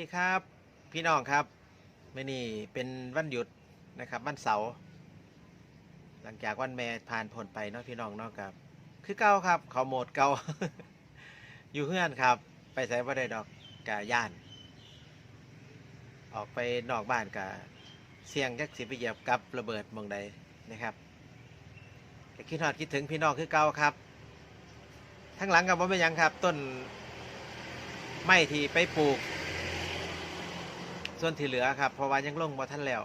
วัสดีครับ พี่น้องครับมื่อนี้เป็นวันหยุดนะครับวันเสาร์หลังจากวันแม่ผ่านพ้นไปเนาะพี่น้องเนาะครับ คือเก่าครับเขาโหมดเก่าอยู่เพื่อนครับ ไปใส่บ่ได้ดอกกะย่าน ออกไปนอกบ้านกะเสี่ยงจักสิไปเหยียบกับระเบิดหมองใดนะครับก็คิดฮอดคิดถึงพี่น้องคือเก่าครับทั้งหลังกับว่าไม่นยังครับ ต้นไม้ที่ไปปลูก ส่วนที่เหลือครับเพราะว่ายังลงบ่ท่านแล้ว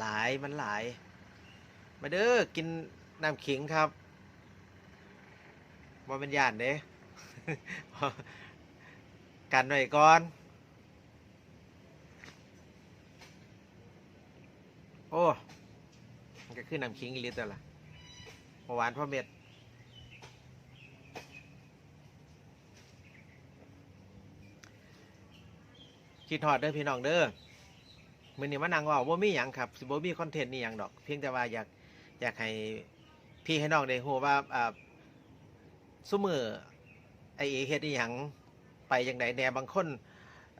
หลายมันหลาย มาเด้อกินน้ำขิงครับบ่เป็นย่านเด้กันไว้ก่อน โอ้มันก็คือน้ำขิงอีหลิตแล้วล่ะหวานพ่อเม็ดคิดฮอดเด้อพี่น้องเด้อ มือนี้มานั่งเว้าบ่มีหยังครับสิบ่มีคอนเทนต์นี่หยังดอก เพียงแต่ว่าอยากอยากให้พี่ให้น้องได้ฮู้ว่าอ่าซุมือไอเอเฮ็ดอีหยังไปจังไดแหน่บางคน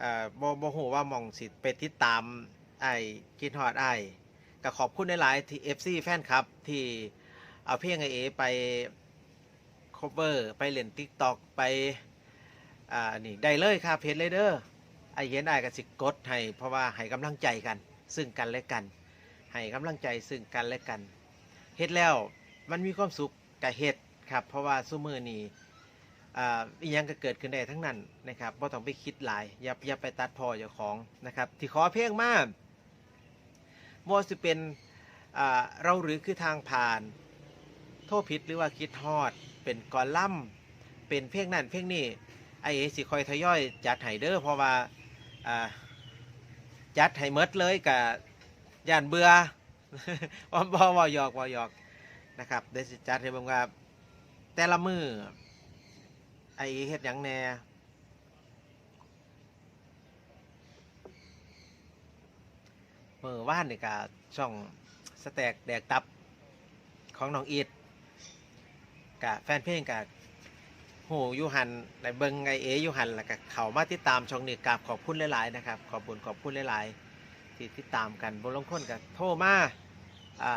อ่าบ่บ่ฮู้ว่าหม่องสิไปติดตามไอ้คิดฮอดอ้ายก็ขอบคุณหลายๆที่ FC แฟนคลับที่เอาเพลงไอเอไป cover ไปเล่น TikTok ไปอ่านี่ได้เลยครับเพจเลยเด้อ ไอเห็นไอ้ก็สิกดให้เพราะว่าให้กำลังใจกัน ซึ่งกันและกัน ให้กำลังใจซึ่งกันและกันเฮ็ดแล้วมันมีความสุขกับเฮ็ดครับ เพราะว่าซุมือนี้อ่าอีหยังก็เกิดขึ้นได้ทั้งนั้นนะครับบ่ต้องไปคิดหลายอย่าอย่าไปตัดพอเจ้าของนะครับ ที่ขอเพลงมาบ่สิเป็นอ่าเราหรือคือทางผ่าน โทษผิดหรือว่าคิดฮอด เป็นกอลัมเป็นเพลงนั้นเพลงนี้ไอเอสิคอยทยอยจัดให้เด้อเพราะว่า จัดให้หมดเลยกับย่านเบื่อว่าบ่บ่หยอกบ่หยอกนะครับเดี๋ยวจัดให้เบิ่งว่าแต่ละมือไอเฮ็ดหยังแน่มือว่านนี่ก็ช่องสแต็กแดกตับของน้องอีดกับแฟนเพลงกับ หยูหันในเบิงไอเอยูหันแล้วก็เขามาติดตามช่องนี้กราบขอบคุณหลายๆนะครับ ขอบคุณขอบคุณหลายๆที่ติดตามกันบนลงคนกับโทรมาอ่า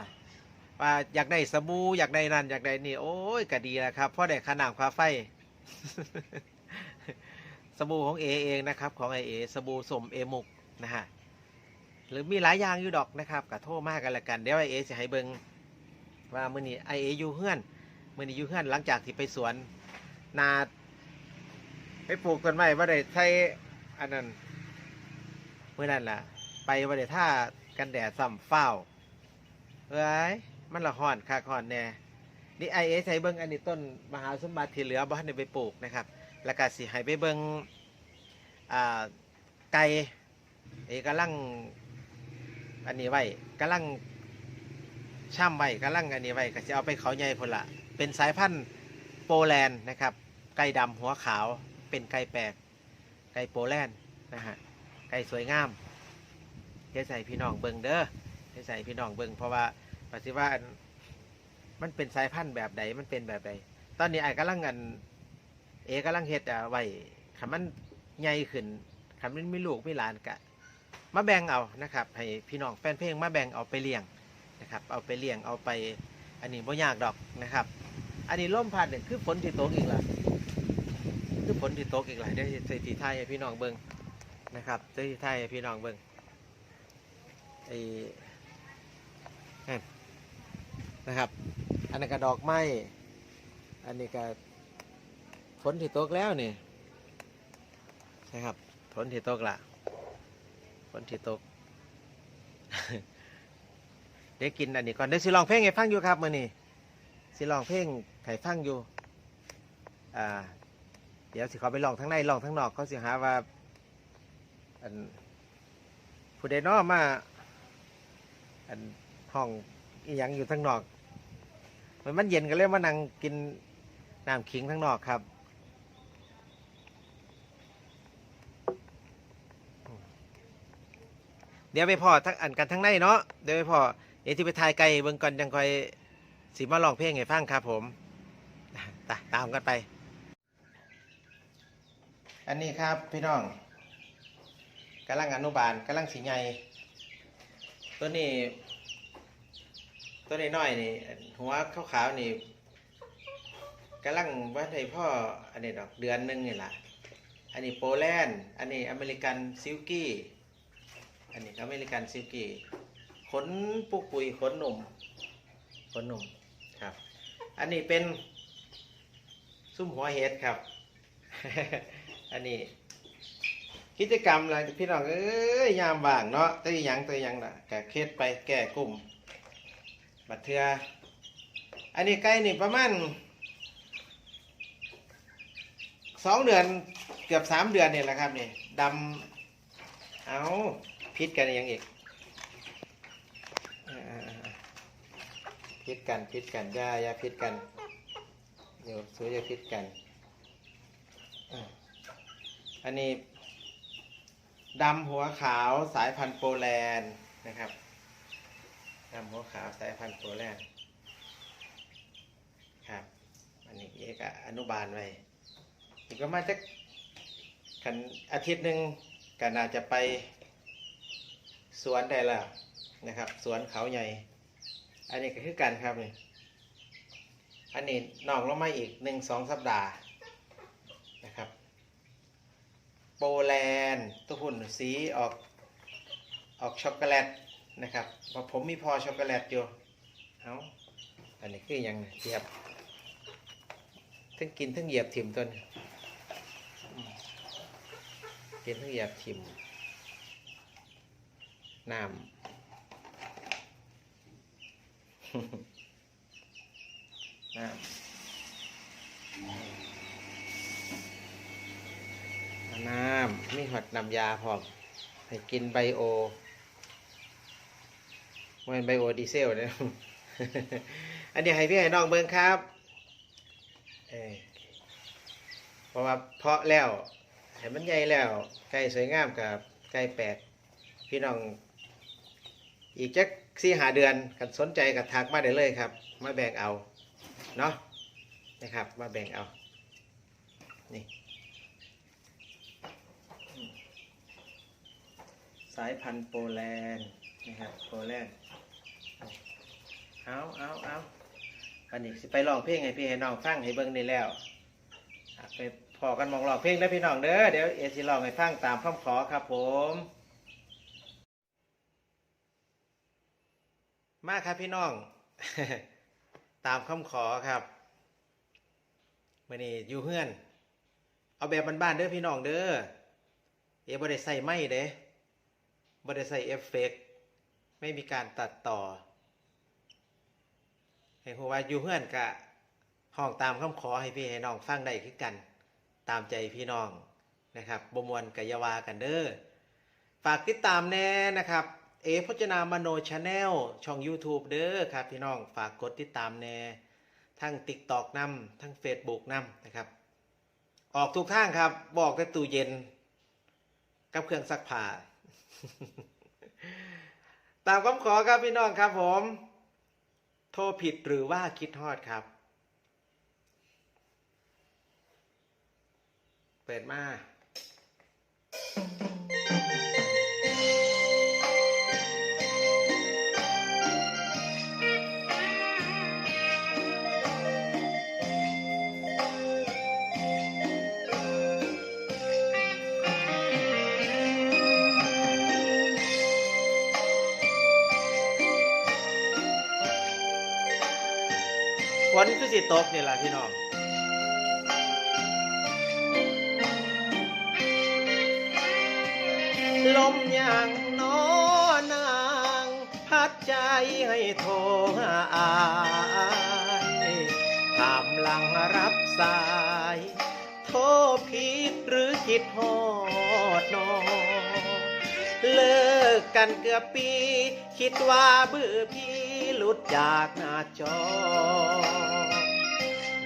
ว่าอยากได้สบู่อยากได้นั่นอยากได้นี่โอ้ยก็ดีแล้วครับพราะได้ขนาดค่าไฟ สบู่ของเอเองนะครับ ของไอเอสบู่สมเอมุกนะฮะหรือมีหลายอย่างอยู่ดอกนะครับก็โทรมากันละกันเดี๋ยวไอเอจะให้เบิงว่ามื่อนี้ไอเออยู่เฮือนมื่อนี้อยู่เฮือนหลังจากที่ไปสวน นาไปปลูกต้นไม้ว่าได้ใช้อันนั้นเมื่อนั้นล่ะ ไปว่าได้ท่ากันแดดซ้ำเฝ้าเอ้ยมันละห่อนคักห่อนแน่นี่ไอเอใช้เบิ้งอันนี้ต้นมหาสมบัติที่เหลือบ้านได้ไปปลูกนะครับ แล้วก็สิให้ไปเบิ้งอ่าไก่เอกำลังอันนี้ไว้กำลังช่ำไว้กำลังอันนี้ไว้ก็จะเอาไปเขาใหญ่พนละเป็นสายพันธุ์โปแลนด์นะครับ ไก่ดำหัวขาวเป็นไก่แปลก ไก่โปแลนด์นะฮะไก่สวยงามเทใส่พี่น้องเบิงเด้อเทใส่พี่น้องเบิงเพราะว่าปฏิว่ามันเป็นสายพันธุ์แบบใดมันเป็นแบบใดตอนนี้ไอ้กำลังอัน เอกำลังเฮ็ดเอาไว้ขันมันใหญ่ขึ้นขันมันมีลูกมีหลานกะมาแบ่งเอานะครับ ให้พี่น้องแฟนเพลงมาแบ่งเอาไปเลี้ยงนะครับ เอาไปเลี้ยงเอาไป อันนี้บ่ยากดอกนะครับ อันนี้ล่มพัดเนี่ยคือฝนที่ตกอีกแล้ว คือฝนที่ตกอีกแล้วได้ใส่ทีไทยให้พี่น้องเบิ้งนะครับใส่ทีไทยให้พี่น้องเบิ้งไอ้นั่นนะครับ อันนั้นก็ดอกไม้อันนี้ก็ฝนที่ตกแล้วนี่นะครับฝนที่ตกละฝนที่ตกเดี๋ยวกินอันนี้ก่อนเดี๋ยวสิลองเพลงให้ฟังอยู่ครับมื่อนี้สิลองเพลงไห้ฟังอยู่อ่า ดี๋ยวสิเขาไปลองทั้งในลองทั้งนอกเขาสิหาว่าอันผู้ใดนอมาอันห้องอีหยังอยู่ทั้งนอกมันมันเย็นกันเลยมานั่งกินน้ำขิงทั้งนอกครับเดี๋ยวไปพอทั้งอันกันทั้งในเนาะเดี๋ยวไปพอเดี๋ยวที่ไปทายไกลเบิ่งก่อนยังคอยสีมาลองเพลงให้ฟังครับผมตาตามกันไป อันนี้ครับพี่น้องกำลังอนุบาลกำลังสีใหญ่ตัวนี้ ตัวนี้น้อยนี่ หัวขาวๆนี่กำลังว่าในพ่ออันนี้ดอกเดือนหนึ่งนี่แหละอันนี้โปแลนด์อันนี้อเมริกันซิลกี้ อันนี้อเมริกันซิลกี้ขนปุกปุยขนหนุ่มขนหนุ่มครับ อันนี้เป็นซุ่มหัวเห็ดครับ อันนี้ กิจกรรมอะไรพี่น้องเอ้ยยามว่างเนาะตัวยังตัวอหยังล่ะแกเคสไปแก้กลุ่ม บัดเทืออันนี้ใกล้นี่ประมาณสองเดือนเกือบสามเดือนเนี่ยแหละครับนี่ดำเอาพิษกันอีกอยังอีกพิษกันพิษกันยาย่าพิษกันเดี๋ยวซื้อยาพิษกันอ่า อันนี้ดำหัวขาวสายพันธุ์โปแลนด์นะครับดำหัวขาวสายพันธุ์โปแลนด์ครับ อันนี้เอกอนุบาลไว้อีกประมาณสักกันอาทิตย์หนึ่งก็น่าจะไปสวนได้แล้วนะครับ สวนเขาใหญ่ อันนี้ก็คือกันครับนี่อันนี้นอกลงมาอีกหนึ่งสองสัปดาห์นะครับ โปแลนด์ตัวหุ่นสีออกออกช็อกโกแลตนะครับพราผมมีพอช็อกโกแลตอยู่เอาอันนี้คือหยังเหยียบทั้งกินทั้งเหยียบถิ่มต้นกินทั้งเหยียบถิ่มน้ำ น้ำน้ำมี หอดนำยาพร้อม ให้กินไบโอมันไบโอดีเซลเนี่ยอันนี้ให้พี่ให้น้องเบิ่งครับเออเพราะว่าเพาะแล้วให้มันใหญ่แล้ว ไก่สวยงามกับไก่แปลกพี่น้อง อีกจักสี่หาเดือนกันสนใจกับทักมาได้เลยครับ มาแบ่งเอา เนาะนะครับ มาแบ่งเอา นี่ สายพันธุ์โปแลนด์นะครับโปแลนด์เอาเอาเอาอันนี้สิไปลองเพลงให้พี่ให้น้องฟังให้เบิ่งนี่แล้วไปพอกันมองลองเพลงได้อพี่น้องเด้อเดี๋ยวเอสิลองให้ฟังตามคำขอครับผม มาครับพี่น้อง ตามคำขอครับมื่อนี้อยู่เฮือน เอาแบบบ้านๆเด้อพี่น้องเด้อเอ๋บ่ได้ใส่ไม้เด้ บ่ได้ใส่เอฟเฟกต์ไม่มีการตัดต่อ ให้หัวาอยู่เฮือนกะห้องตามคำขอให้พี่ให้น้องฟังได้คือกัน ตามใจพี่น้องนะครับบมวนกยาวากันเด้อฝากติดตามแน่นะครับ เอพจนามโนชาแนลช่อง YouTube เด้อครับพี่น้องฝากกดติดตามแน่ทั้ง TikTok นำทั้ง Facebook นำนะครับ ออกทุกทางครับบอกแต่ตู้เย็น กับเครื่องซักผ้า ตามคำขอครับพี่น้องครับผม โทรผิดหรือว่าคิดฮอดครับ เปิดมา นคือสิตกนี่แหละพี่น้องลมอย่างน้อนาง พัดใจให้โทรหาอายถามหลังรับสาย โทรผิดหรือคิดฮอดนอเลิกกันเกือบปี คิดว่าเบื่อพี่ ลุดจากหน้าจอ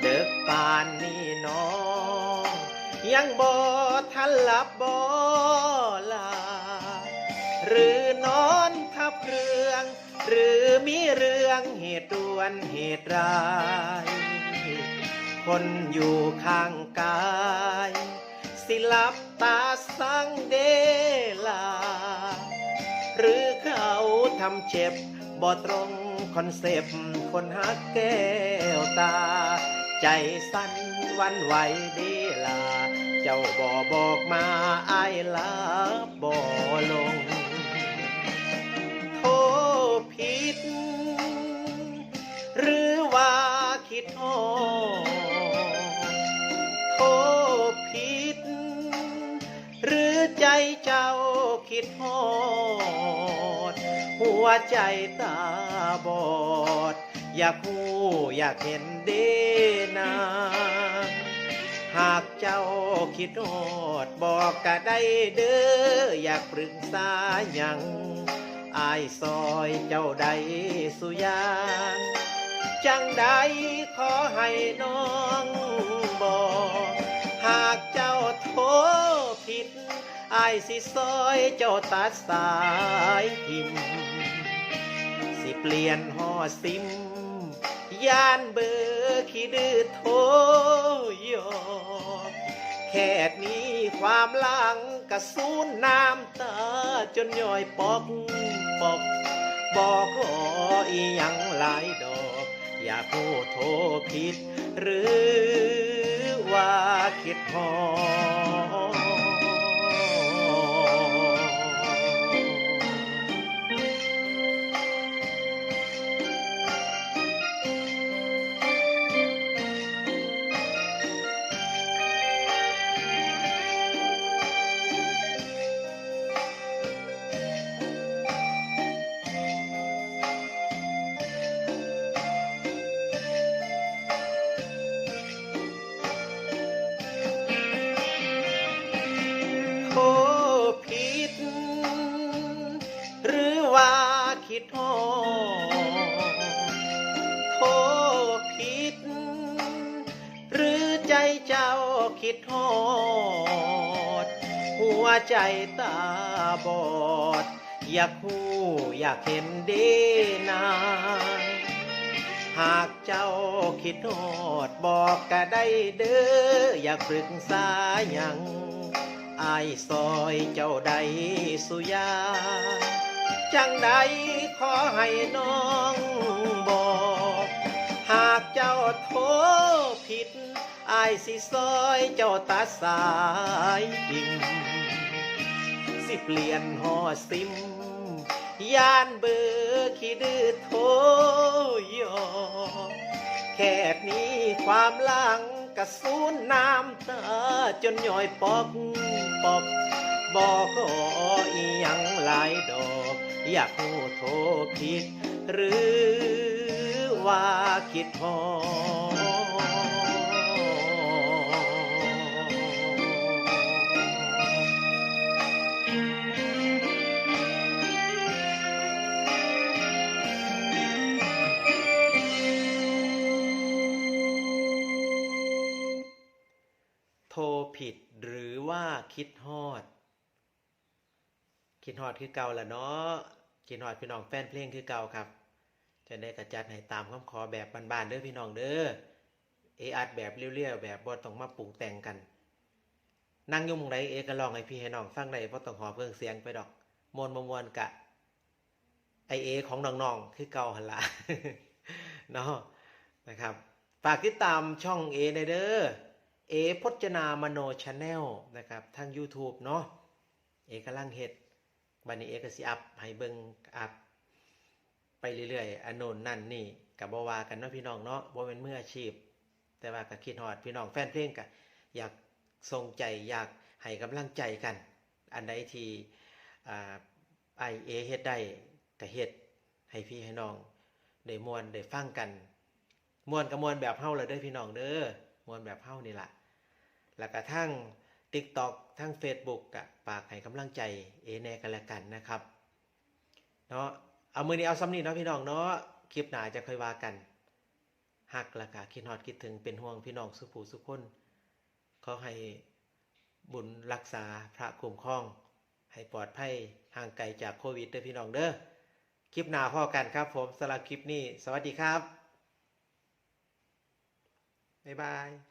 เดึกป่านนี้น้อง ยังบ่ทันหลับบ่ลา หรือนอนทับเรื่อง หรือมีเรื่องเหตุด่วนเหตุร้าย คนอยู่ข้างกาย สิหลับตาสังเดลา หรือเขาทำเจ็บบ่ตรง คอนเซปต์คนหักแก้วตา ใจสั่นวันไหวเดลา เจ้าบ่บอกมาอายลาบ่ลงโทษผิด หรือว่าคิดโอโทษผิด หรือใจเจ้าคิดโอ วใจตาบอด อยากหูอยากเห็นเดนา หากเจ้าคิดโอดบอกก็ได้เด้ออยากปรึกษาหยังอายซอยเจ้าใดสุยางจังใดขอให้น้องบอก หากเจ้าโทษผิดอายสิซอยเจ้าตัดสายทิม เปลี่ยนห่อซิม ย่านเบอร์ขี้ดื้อโทยอกแค่นี้ความหลังกระสูนน้ำตา จนย่อยปอกปอกบอกขออีหยังหลายดอก อย่าพูดโทผิด หรือว่าคิดพอ คิดโทษ หัวใจตาบอด อยากหูอยากเห็นเดนางหากเจ้าคิดโทษบอกก็ได้เด้ออยากปรึกษาหยังอายซอยเจ้าใดสุยา จังใดขอให้น้อง โทษผิดอายสิซอยเจ้าตัดสายดิ่งสิเปลี่ยนหอซิมย่านเบอร์ขี้ดื้อโทยอกแค่นี้ความลังกระสูนน้ำตาจนย่อยปอกปอกบอกขออีหยังหลายดอก อยากหูโทษผิดหรือ ว่าคิดพอโทรผิดหรือว่าคิดฮอด คิดฮอดคือเก่าละเนาะคิดฮอดพี่น้องแฟนเพลงคือเก่าครับ จะได้กระจัดให้ตามคำขอแบบบานๆเด้อพี่น้องเด้อเออัดแบบเรียวๆแบบบ่ต้องมาปรุงแต่งกัน นั่งยุ่งใดเอก็ลองให้พี่ให้น้องฟังได้บ่ต้องหอเพิ่งเสียงไปดอกมวนมวนกะไอเอของน้องๆคือเก่าหันละเนาะนะครับฝากติดตามช่องเอในเด้อเอพจนามโนชาแนลนะครับทาง YouTube เนาะเอกำลังเฮ็ดบันนี้เอกสิอัพให้เบิ่งอัพ ไปเรื่อยๆอันโนนนั่นนี่กับบว่ากันเนาะพี่น้องเนาะบ่เป็นมืออาชีพ แต่ว่าก็คิดฮอดพี่น้องแฟนเพลงก็อยากส่งใจอยากให้กำลังใจกัน อันใดที่อ่าไอเอเฮ็ดได้ก็เฮ็ดให้พี่ให้น้องได้มวนได้ฟังกันมวนกับมวนแบบเฮาเลยเด้อพี่น้องเด้อมวนแบบเฮานี่ล่ะแล้วก็ทั้ง TikTok ทั้ง Facebook กะปากให้กำลังใจเอแน่กันแล้วกันนะครับ เนาะ เอามือนี้เอาซ้ำนี่เนาะพี่น้องเนาะคลิปหนาจะค่อยว่ากันหักละกะคิดฮอดคิดถึงเป็นห่วงพี่น้องสุผู้สุขคนขอให้บุญรักษาพระคุ้มครอง ให้ปลอดภัยห่างไกลจากโควิดเด้อพี่น้องเด้อคลิปหนาพ่อกันครับ ผมสำหรับคลิปนี้ สวัสดีครับบ๊ายบาย